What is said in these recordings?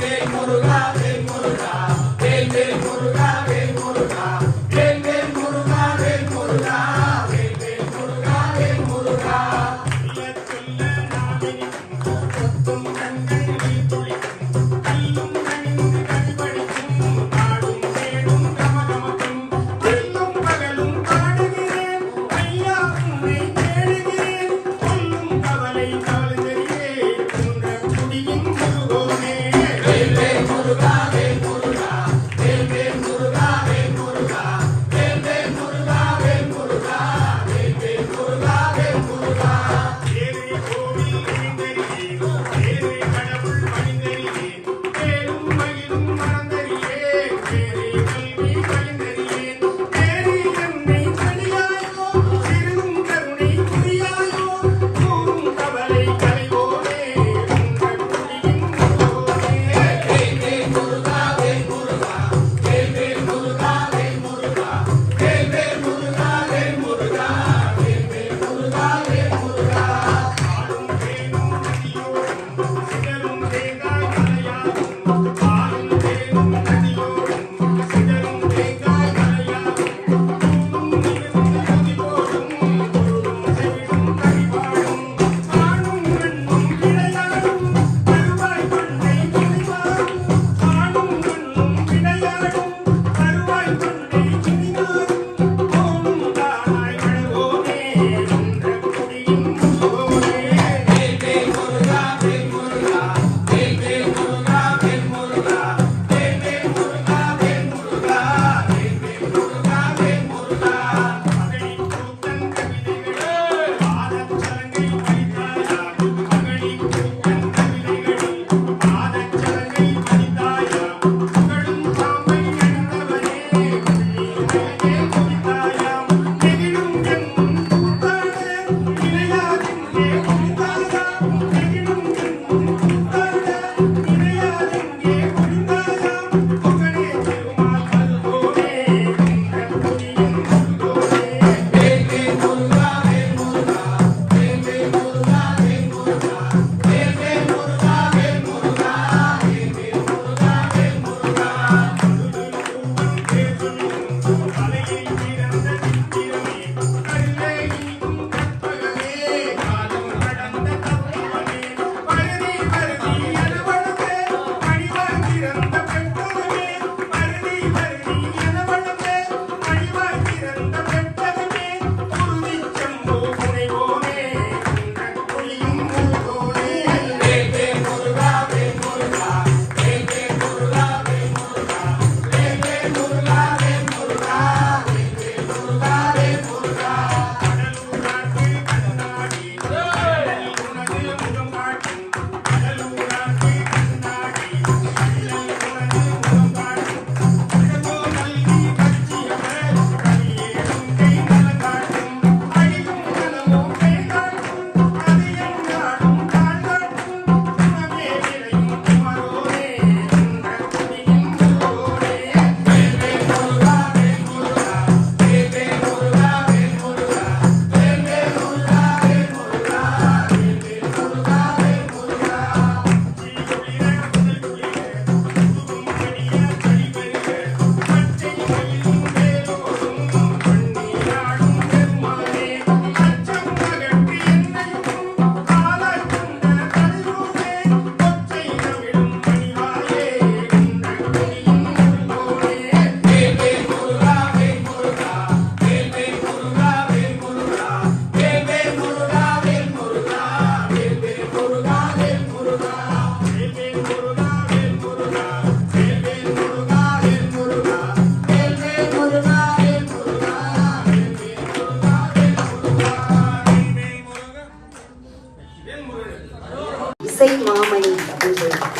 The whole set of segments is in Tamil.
ve morgade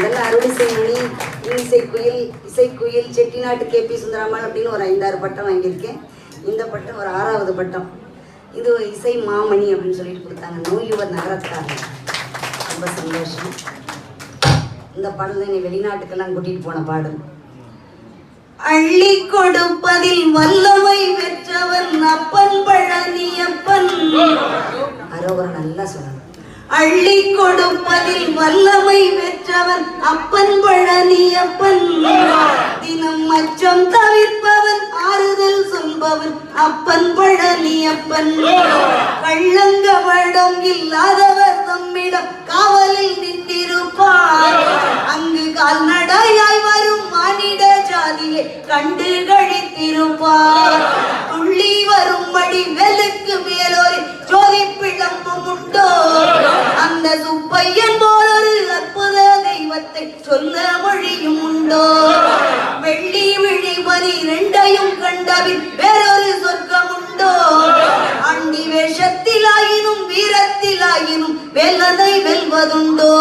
முதல்ல அறுவடை மணி இசைக்குயில் இசைக்குயில் செட்டிநாட்டு கேபி சுந்தராமல் அப்படின்னு ஒரு ஐந்தாறு பட்டம் வாங்கியிருக்கேன். இந்த பட்டம் ஒரு ஆறாவது பட்டம். இது இசை மாமணி அப்படின்னு சொல்லிட்டு கொடுத்தாங்க. நோயுவர் நகரத்தார். ரொம்ப சந்தோஷம். இந்த பாடல் என்னை வெளிநாட்டுக்கெல்லாம் கூட்டிட்டு போன பாடல். அள்ளி கொடுப்பதில் வல்லமை பெற்றவன் அள்ளி கொடுப்பதில் வல்லமை பெற்றவன் அப்பன் பழனியப்பன் தினம் அச்சம் தவிர்ப்பவன் ஆறுதல் சொல்பவன் அப்பன் பழனியப்பன் கள்ளங்கவடம் இல்லாதவர் தம்மிடம் காவலில் நின்றிருப்பார். அங்கு கால்நடையாய் வரும் மானிட ஜாதியை கண்டு கழித்திருப்பார். துள்ளி வரும் ஆயினும் வெல்லதை வெல்வதுண்டோ?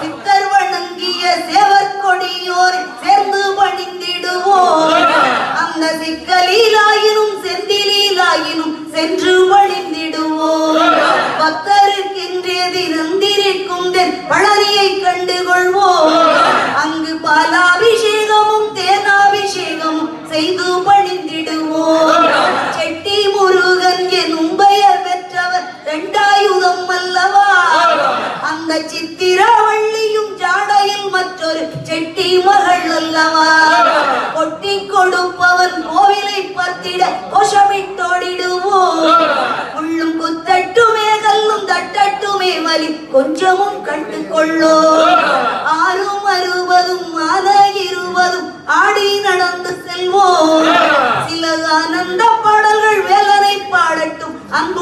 சித்தர் வணங்கிய சேவர் கொடியோரை சேர்ந்து பணிந்திடுவோம். அந்த சிக்கலிலாயினும் செந்திலாயினும் சென்று பத்திட கோஷமிட்டோடிடுவோம் உள்ளும் குத்தட்டுமே கல்லும் தட்டட்டுமே வலி கொஞ்சமும் கண்டு கொள்ளோ ஆறும் அறுபதும் மாத இருபதும் ஆடி நடந்து செல்வோம். சில ஆனந்த பாடல்கள் வேலனை பாடட்டும். அன்புடன்